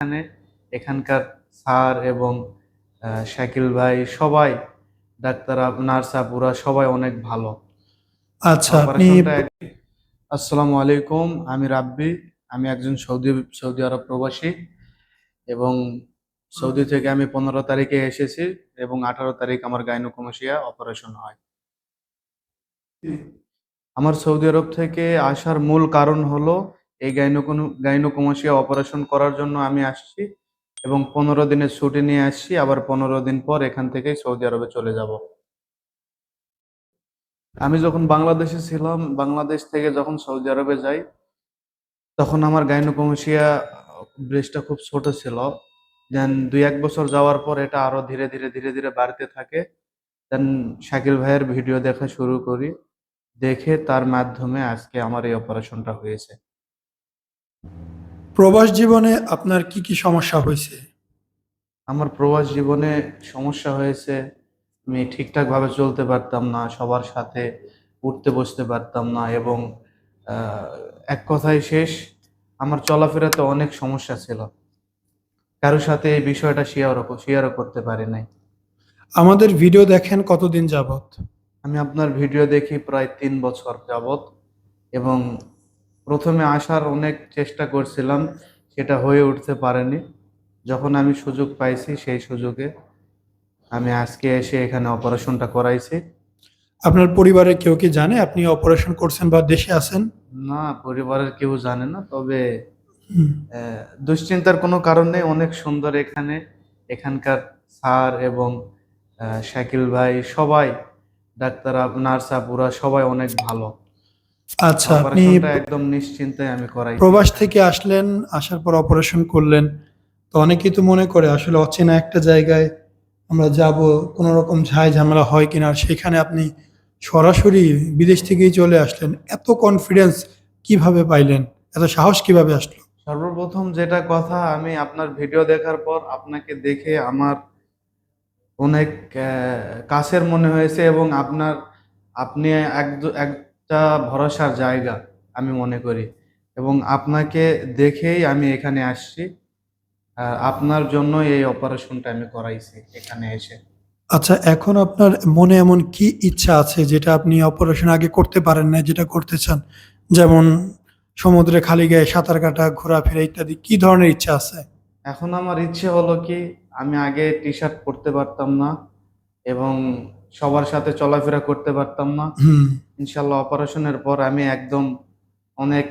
এখানে এখানকার স্যার এবং শাকিল ভাই সবাই ডাক্তার নার্স আপুরা সবাই অনেক ভালো। আচ্ছা আপনি আসসালামু আলাইকুম আমি রাব্বি আমি একজন সৌদি সৌদি আরব প্রবাসী এবং সৌদি থেকে আমি পনেরো তারিখে এসেছি এবং আঠারো তারিখ আমার গাইনোকোমাসিয়া অপারেশন হয়। আমার সৌদি আরব থেকে আসার মূল কারণ হলো এই গাইনোকোন, গাইনোকোমাসিয়া অপারেশন করার জন্য আমি আসছি এবং পনেরো দিনের ছুটি নিয়ে আসছি, আবার পনেরো দিন পর এখান থেকেই সৌদি আরবে চলে যাব। আমি যখন বাংলাদেশে ছিলাম, বাংলাদেশ থেকে যখন সৌদি আরবে যাই, তখন আমার গাইনোকোমাসিয়া ব্রেস্টটা খুব ছোট ছিল। দেন দুই এক বছর যাওয়ার পর এটা আরও ধীরে ধীরে ধীরে ধীরে বাড়তে থাকে। দেন শাকিল ভাইয়ের ভিডিও দেখা শুরু করি, দেখে তার মাধ্যমে আজকে আমার এই অপারেশনটা হয়েছে। প্রবাস জীবনে আপনার কি কি সমস্যা হয়েছে? আমার প্রবাস জীবনে সমস্যা হয়েছে আমি ঠিকঠাক ভাবে চলতে পারতাম না সবার সাথে উঠতে বসতে পারতাম না এবং এক কথায় শেষ আমার চলাফেরাতে অনেক সমস্যা ছিল। কারোর সাথে এই বিষয়টা শেয়ারও শেয়ারও করতে পারি নাই। আমাদের ভিডিও দেখেন কতদিন যাবত আমি আপনার ভিডিও দেখি প্রায় তিন বছর যাবত এবং প্রথমে আসার অনেক চেষ্টা করছিলাম সেটা হয়ে উঠতে পারেনি। যখন আমি সুযোগ পাইছি সেই সুযোগে আমি আজকে এসে এখানে অপারেশনটা করাইছি। আপনার পরিবারের কেউ কি জানে আপনি অপারেশন করছেন বা দেশে আছেন? না পরিবারের কেউ জানে না তবে দুশ্চিন্তার কোনো কারণ নেই অনেক সুন্দর এখানে। এখানকার স্যার এবং শাকিল ভাই সবাই ডাক্তার নার্স আপুরা সবাই অনেক ভালো। আচ্ছা আপনি একদম নিশ্চিন্তায় আমি করাই প্রবাস থেকে আসলেন আসার পর অপারেশন করলেন। তো অনেকেই তো মনে করে আসলে অচেনা একটা জায়গায় আমরা যাব কোনো রকম ঝাই ঝামেলা হয় কিনা আর সেখানে আপনি সরাসরি বিদেশ থেকেই চলে আসলেন। এত কনফিডেন্স কীভাবে পাইলেন? এত সাহস কীভাবে আসলো? সর্বপ্রথম যেটা কথা আমি আপনার ভিডিও দেখার পর আপনাকে দেখে আমার অনেক কাছের মনে হয়েছে এবং আপনার আপনি এক- একটা ভরসার জায়গা আমি মনে করি। এবং আপনাকে দেখেই আমি এখানে আসছি। আপনার জন্য এই অপারেশনটা আমি করাইছি এখানে এসে। আচ্ছা এখন আপনার মনে এমন কি ইচ্ছা আছে যেটা আপনি অপারেশন আগে করতে পারেন না যেটা করতে চান? যেমন সমুদ্রে খালি গায়ে সাঁতার কাটা ঘোরাফেরা ইত্যাদি কি ধরনের ইচ্ছা আছে? এখন আমার ইচ্ছে হলো কি আমি আগে টি শার্ট পরতে পারতাম না। এবং সবার সাথে চলাফেরা করতে পারতাম না। ইনশাল্লাহ অপারেশনের পর আমি একদম অনেক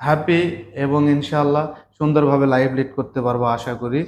হ্যাপি এবং ইনশাল্লাহ সুন্দরভাবে লাইভ লিড করতে পারব আশা করি।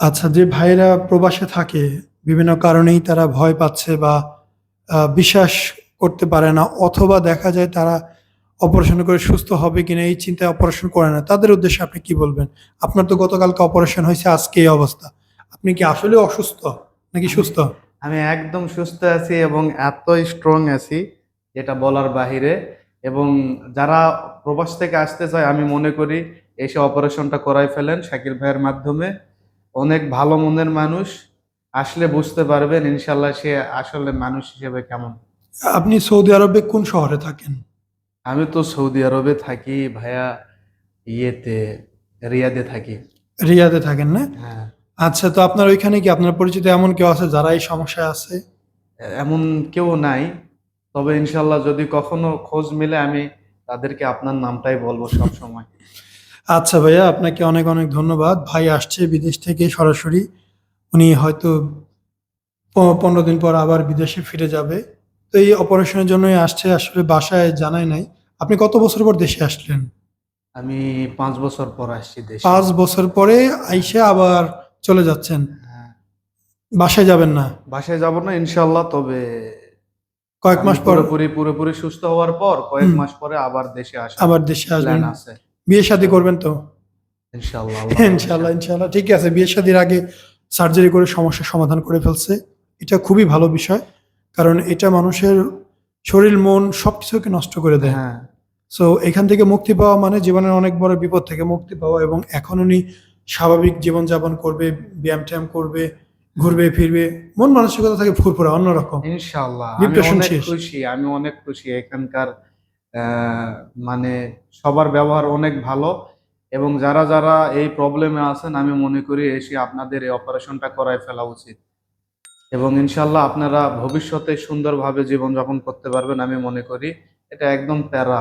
আচ্ছা যে ভাইরা প্রবাসে থাকে বিভিন্ন কারণেই তারা ভয় পাচ্ছে বা বিশ্বাস করতে পারে না অথবা দেখা যায় তারা অপারেশন করে সুস্থ হবে কিনা এই চিন্তায় অপারেশন করে না তাদের উদ্দেশ্যে আপনি কি বলবেন? আপনার তো গতকালকে অপারেশন হয়েছে আজকে এই অবস্থা। আপনি কি আসলে অসুস্থ নাকি সুস্থ? আমি একদম সুস্থ আছি এবং এত স্ট্রং আছি যেটা বলার বাহিরে। এবং যারা প্রবাস থেকে আসতে চায় আমি মনে করি এসে অপারেশনটা করাই ফেলেন শাকিল ভাইয়ের মাধ্যমে। অনেক ভালো মনের মানুষ আসলে বুঝতে পারবেন ইনশাল্লাহ সে আসলে মানুষ হিসেবে কেমন। আপনি সৌদি আরবে কোন শহরে থাকেন? আমি তো সৌদি আরবে থাকি ভাইয়া ইয়েতে রিয়াদে থাকি। রিয়াদে থাকেন না? হ্যাঁ। আচ্ছা তো আপনার ওইখানে কি আপনার পরিচিত এমন কেউ আছে যারা এই সমস্যায় আছে? এমন কেউ নাই। তবে ইনশাল্লাহ যদি কখনো খোঁজ মিলে আমি তাদেরকে আপনার নামটাই বলব সব সময় আচ্ছা ভাইয়া আপনাকে অনেক অনেক ধন্যবাদ। ভাই আসছে বিদেশ থেকে সরাসরি। উনি হয়তো পনেরো দিন পর আবার বিদেশে ফিরে যাবে। তো এই অপারেশনের জন্যই আসছে আসলে বাসায় জানাই নাই। আপনি কত বছর পর দেশে আসলেন? আমি পাঁচ বছর পর আসছি দেশে। পাঁচ বছর পরে আইসে আবার চলে যাচ্ছেন। হ্যাঁ। বাসায় যাবেন না। বাসায় যাব না ইনশাল্লাহ তবে কয়েক মাস পর পুরোপুরি পুরোপুরি সুস্থ হওয়ার পর কয়েক মাস পরে আবার দেশে আসা আবার দেশে আসবেন। বিয়ে শাদী করবেন তো? ইনশাল্লাহ ইনশাল্লাহ ইনশাল্লাহ ঠিক আছে বিয়ে শাদীর আগে সার্জারি করে সমস্যার সমাধান করে ফেলছে। এটা খুবই ভালো বিষয় কারণ এটা মানুষের শরীর মন সবকিছুকে নষ্ট করে দেয়। হ্যাঁ। সো এখান থেকে মুক্তি পাওয়া মানে জীবনের অনেক বড় বিপদ থেকে মুক্তি পাওয়া এবং এখন উনি স্বাভাবিক জীবনযাপন করবে ব্যায়াম ট্যায়াম করবে ঘুরবে ফিরবে মন মানসিকতা থাকে ফুরফুরা অন্যরকম। ইনশাল্লাহ আমি অনেক খুশি আমি অনেক খুশি এখানকার মানে সবার ব্যবহার অনেক ভালো এবং যারা যারা এই প্রবলেমে আছেন আমি মনে করি এসে আপনাদের এই অপারেশনটা করায় ফেলা উচিত। এবং ইনশাল্লাহ আপনারা ভবিষ্যতে সুন্দরভাবে জীবনযাপন করতে পারবেন আমি মনে করি। এটা একদম প্যারা।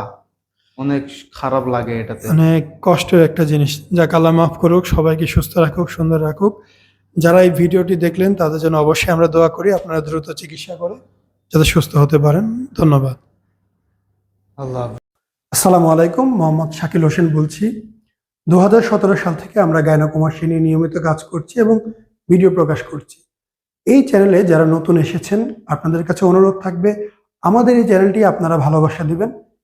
অনেক খারাপ লাগে এটাতে। অনেক কষ্টের একটা জিনিস। যাক আল্লাহ মাফ করুক সবাইকে সুস্থ রাখুক সুন্দর রাখুক। যারা এই ভিডিওটি দেখলেন তাদের জন্য অবশ্যই আমরা দোয়া করি আপনারা দ্রুত চিকিৎসা করে যাতে সুস্থ হতে পারেন। ধন্যবাদ। আল্লাহ আসসালামু আলাইকুম মোহাম্মদ শাকিল হোসেন বলছি। দু হাজার সতেরো সাল থেকে আমরা গায়নাকুমাসী নিয়ে নিয়মিত কাজ করছি এবং ভিডিও প্রকাশ করছি। এই চ্যানেলে যারা নতুন এসেছেন আপনাদের কাছে অনুরোধ থাকবে আমাদের এই চ্যানেলটি আপনারা ভালোবাসা দিবেন।